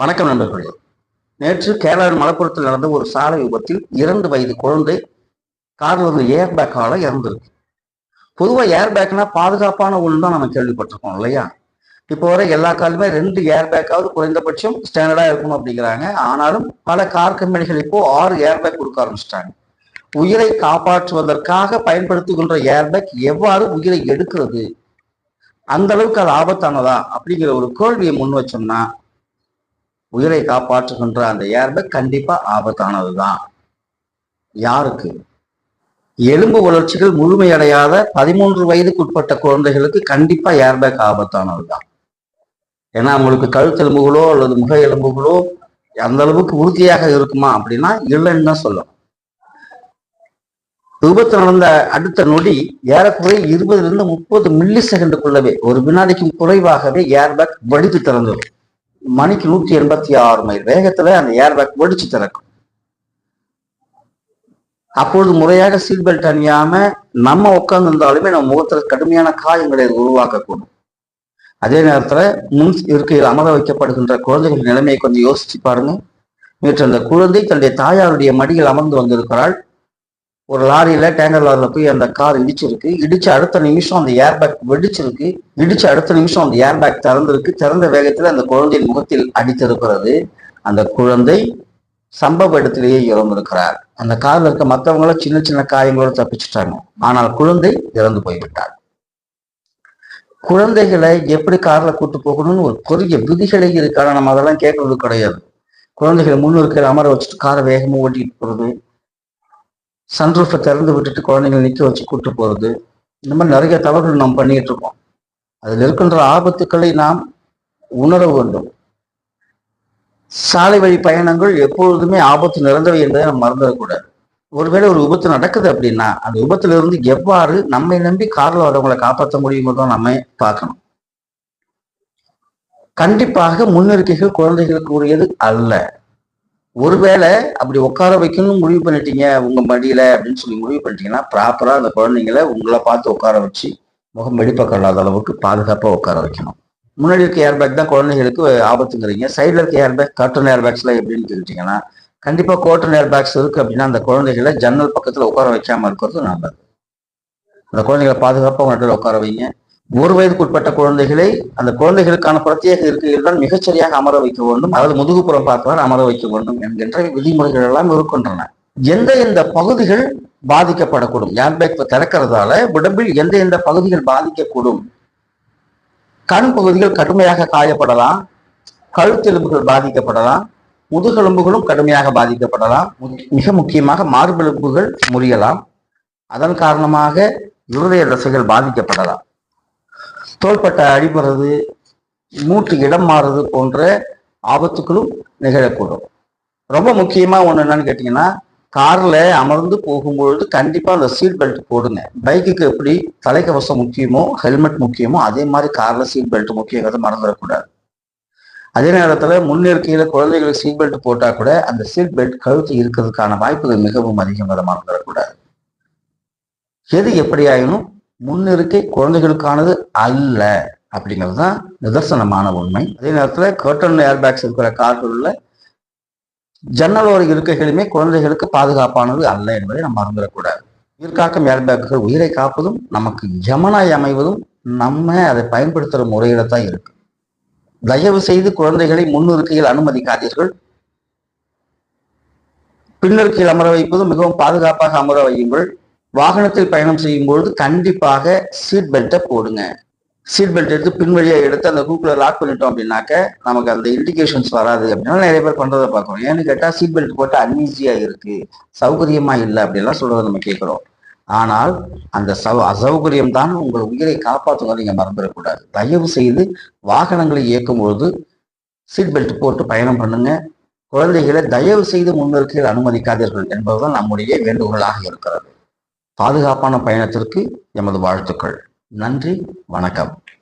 வணக்கம் நண்பர்களே. நேற்று கேரளாவின் மலப்புரத்தில் நடந்த ஒரு சாலை விபத்தில் இரண்டு வயது குழந்தை காரில் இருந்த ஏர் பேக்கால இறந்திருக்கு. பொதுவாக ஏர் பேக்னா பாதுகாப்பான ஒன்று தான் நம்ம கேள்விப்பட்டிருக்கோம் இல்லையா? இப்போ வரை எல்லா காலுமே ரெண்டு ஏர் பேக்காவது குறைந்தபட்சம் ஸ்டாண்டர்டாக இருக்கணும் அப்படிங்கிறாங்க. ஆனாலும் பல கார் கம்பெனிகள் இப்போ ஆறு ஏர் பேக் கொடுக்க ஆரம்பிச்சிட்டாங்க. உயிரை காப்பாற்றுவதற்காக பயன்படுத்துகின்ற ஏர் பேக் எவ்வாறு உயிரை எடுக்கிறது? அந்த அளவுக்கு அது ஆபத்தானதா? அப்படிங்கிற ஒரு கேள்வியை முன் வச்சோம்னா உயிரை காப்பாற்றுகின்ற அந்த ஏர்பேக் கண்டிப்பா ஆபத்தானதுதான். யாருக்கு? எலும்பு வளர்ச்சிகள் முழுமையடையாத பதிமூன்று வயதுக்குட்பட்ட குழந்தைகளுக்கு கண்டிப்பா ஏர்பேக் ஆபத்தானதுதான். ஏன்னா அவங்களுக்கு கழுத்தெலும்புகளோ அல்லது முக எலும்புகளோ அந்த அளவுக்கு உறுதியாக இருக்குமா அப்படின்னா இல்லைன்னு தான் சொல்லணும். விபத்து நடந்த அடுத்த நொடி ஏறக்குறைய இருபதுல இருந்து முப்பது மில்லி செகண்டுக்குள்ளவே ஒரு வினாடிக்கும் குறைவாகவே ஏர்பேக் வடித்து திறந்தது. மணிக்கு நூத்தி எண்பத்தி ஆறு மைல் வேகத்துல அந்த ஏர்பேக் வெடிச்சு திறக்கும். அப்பொழுது முறையாக சீட் பெல்ட் அணியாம நம்ம உட்கார்ந்து இருந்தாலுமே நம்ம முகத்துல கடுமையான காயங்களை உருவாக்கக்கூடும். அதே நேரத்துல முன் இருக்கையில் அமர வைக்கப்படுகின்ற குழந்தைகள் நிலைமையை கொஞ்சம் யோசிச்சு பாருங்க. நேற்று அந்த குழந்தை தன்னுடைய தாயாருடைய மடியில் அமர்ந்து வந்திருக்கிறாள். ஒரு லாரியில டேங்கர் லாரியில போய் அந்த கார் இடிச்சிருக்கு. இடிச்சு அடுத்த நிமிஷம் அந்த ஏர்பேக் வெடிச்சிருக்கு. இடிச்ச அடுத்த நிமிஷம் அந்த ஏர்பேக் திறந்திருக்கு. திறந்த வேகத்துல அந்த குழந்தையின் முகத்தில் அடித்திருக்கிறது. அந்த குழந்தை சம்பவ இடத்திலேயே இறந்திருக்கிறார். அந்த காரில் இருக்க மற்றவங்கள சின்ன சின்ன காயங்களோட தப்பிச்சுட்டாங்க. ஆனால் குழந்தை இறந்து போய்விட்டார் குழந்தைகளை எப்படி கார்ல கூட்டு போகணும்னு ஒரு பெரிய விதிகளே இருக்கு. நம்ம அதெல்லாம் கேட்கறது கிடையாது. குழந்தைகளை முன்னிருக்கையில் அமர வச்சுட்டு காரை வேகமாக ஓட்டிட்டு போறது. சன்ரூஃபை திறந்து விட்டுட்டு குழந்தைங்களை நிற்க வச்சு கூட்டு போகிறது இந்த மாதிரி நிறைய தவறுகள் நாம் பண்ணிட்டு இருக்கோம். அதில் இருக்கின்ற ஆபத்துக்களை நாம் உணர வேண்டும். சாலை வழி பயணங்கள் எப்பொழுதுமே ஆபத்து நிறைந்தவை என்பதை நம்ம மறந்துடக்கூடாது ஒருவேளை ஒரு விபத்து நடக்குது அப்படின்னா அந்த விபத்திலிருந்து எவ்வாறு நம்மை நம்பி காரில் வரவங்களை காப்பாற்ற முடியுங்கிறதும் நம்ம பார்க்கணும். கண்டிப்பாக முன்னெருக்கைகள் குழந்தைகளுக்கு உரியது அல்ல. ஒருவேளை அப்படி உட்கார வைக்கணும்னு முடிவு பண்ணிட்டீங்க உங்க மடியில அப்படின்னு சொல்லி முடிவு பண்ணிட்டீங்கன்னா ப்ராப்பரா அந்த குழந்தைங்கள உங்களை பார்த்து உட்கார வச்சு முகம் வெடிப்பக்கம் இல்லாத அளவுக்கு பாதுகாப்பா உட்கார வைக்கணும். முன்னாடி இருக்க ஏர்பேக் தான் குழந்தைகளுக்கு ஆபத்துங்கிறீங்க. சைடில் இருக்க ஏர்பேக் காட்டன் ஏர்பேக்ஸ்லாம் எப்படின்னு கேட்டீங்கன்னா கண்டிப்பா கோட்டன் ஏர்பேக்ஸ் இருக்கு அப்படின்னா அந்த குழந்தைகளை ஜன்னல் பக்கத்துல உட்கார வைக்காம இருக்கிறது நல்லது. அந்த குழந்தைகளை பாதுகாப்பா உங்க உட்கார வைங்க. ஒரு வயதுக்கு உட்பட்ட குழந்தைகளை அந்த குழந்தைகளுக்கான பிரத்யேக இருக்கையில் தான் மிகச்சரியாக அமர வைக்க வேண்டும். அதாவது முதுகுப்புறம் பார்த்தவாறு அமர வைக்க வேண்டும் என்கின்ற விதிமுறைகள் எல்லாம் இருக்கின்றன. எந்த எந்த பகுதிகள் பாதிக்கப்படக்கூடும்? ஏர்பேக் திறக்கிறதால உடம்பில் எந்த எந்த பகுதிகள் பாதிக்கக்கூடும்? கண் பகுதிகள் கடுமையாக காயப்படலாம். கழுத்தெலும்புகள் பாதிக்கப்படலாம். முதுகெலும்புகளும் கடுமையாக பாதிக்கப்படலாம். மிக முக்கியமாக மார்பெலும்புகள் முறியலாம். அதன் காரணமாக இருதய தசைகள் பாதிக்கப்படலாம். தோள்பட்டை அடிபடுறது மூட்டு இடம் மாறுறது போன்ற ஆபத்துக்களும் நிகழக்கூடும். ரொம்ப முக்கியமாக ஒன்று என்னன்னு கேட்டிங்கன்னா காரில் அமர்ந்து போகும்பொழுது கண்டிப்பாக அந்த சீட் பெல்ட் போடுங்க. பைக்குக்கு எப்படி தலைக்கவசம் முக்கியமோ ஹெல்மெட் முக்கியமோ அதே மாதிரி காரில் சீட் பெல்ட் முக்கியங்கிறத மறந்துடக்கூடாது. அதே நேரத்தில் முன்னிருக்கையில குழந்தைகளுக்கு சீட் பெல்ட் போட்டால் கூட அந்த சீட் பெல்ட் கழுத்து இருக்கிறதுக்கான வாய்ப்புகள் மிகவும் அதிகம் அதை மறந்துடக்கூடாது. எது எப்படி ஆயினும் முன்னிருக்கை குழந்தைகளுக்கானது அல்ல அப்படிங்கிறது தான் நிதர்சனமான உண்மை. அதே நேரத்தில் கர்டன் ஏர்பேக்ஸ் இருக்கிற கார்களில் ஜன்னலோர இருக்கைகளுமே குழந்தைகளுக்கு பாதுகாப்பானது அல்ல என்பதை நம்ம மறந்துடக்கூடாது. உயிர்காக்கும் ஏர்பேக்குகள் உயிரை காப்பதும் நமக்கு ஜமனாய் அமைவதும் நம்ம அதை பயன்படுத்துகிற முறையில தான் இருக்கு. தயவு செய்து குழந்தைகளை முன்னிருக்கையில் அனுமதிக்காதீர்கள். பின்னிருக்கையில் அமர வைப்பதும் மிகவும் பாதுகாப்பாக அமர வையுங்கள். வாகனத்தில் பயணம் செய்யும் பொழுது கண்டிப்பாக சீட் பெல்ட்டை போடுங்க. சீட் பெல்ட் எடுத்து பின்வழியாக எடுத்து அந்த ஹூக்ல லாக் பண்ணிட்டோம் அப்படின்னாக்க நமக்கு அந்த இண்டிகேஷன்ஸ் வராது அப்படின்னா நிறைய பேர் பண்றதை பார்க்கறோம். ஏன்னு கேட்டால் சீட் பெல்ட் போட்டு அன்ஈஸியா இருக்கு. சௌகரியமா இல்லை அப்படின்லாம் சொல்றதை நம்ம கேட்கிறோம். ஆனால் அந்த சௌ அசௌகரியம் தான் உங்கள் உயிரை காப்பாற்றுவதை நீங்க மறந்துடக்கூடாது. தயவு செய்து வாகனங்களை இயக்கும் பொழுது சீட் பெல்ட் போட்டு பயணம் பண்ணுங்க. குழந்தைகளை தயவு செய்து முன்னோக்கில் அனுமதிக்காதீர்கள் என்பதுதான் நம்முடைய வேண்டுகோளாக இருக்கிறது. பாதுகாப்பான பயணத்திற்கு எமது வாழ்த்துக்கள். நன்றி வணக்கம்.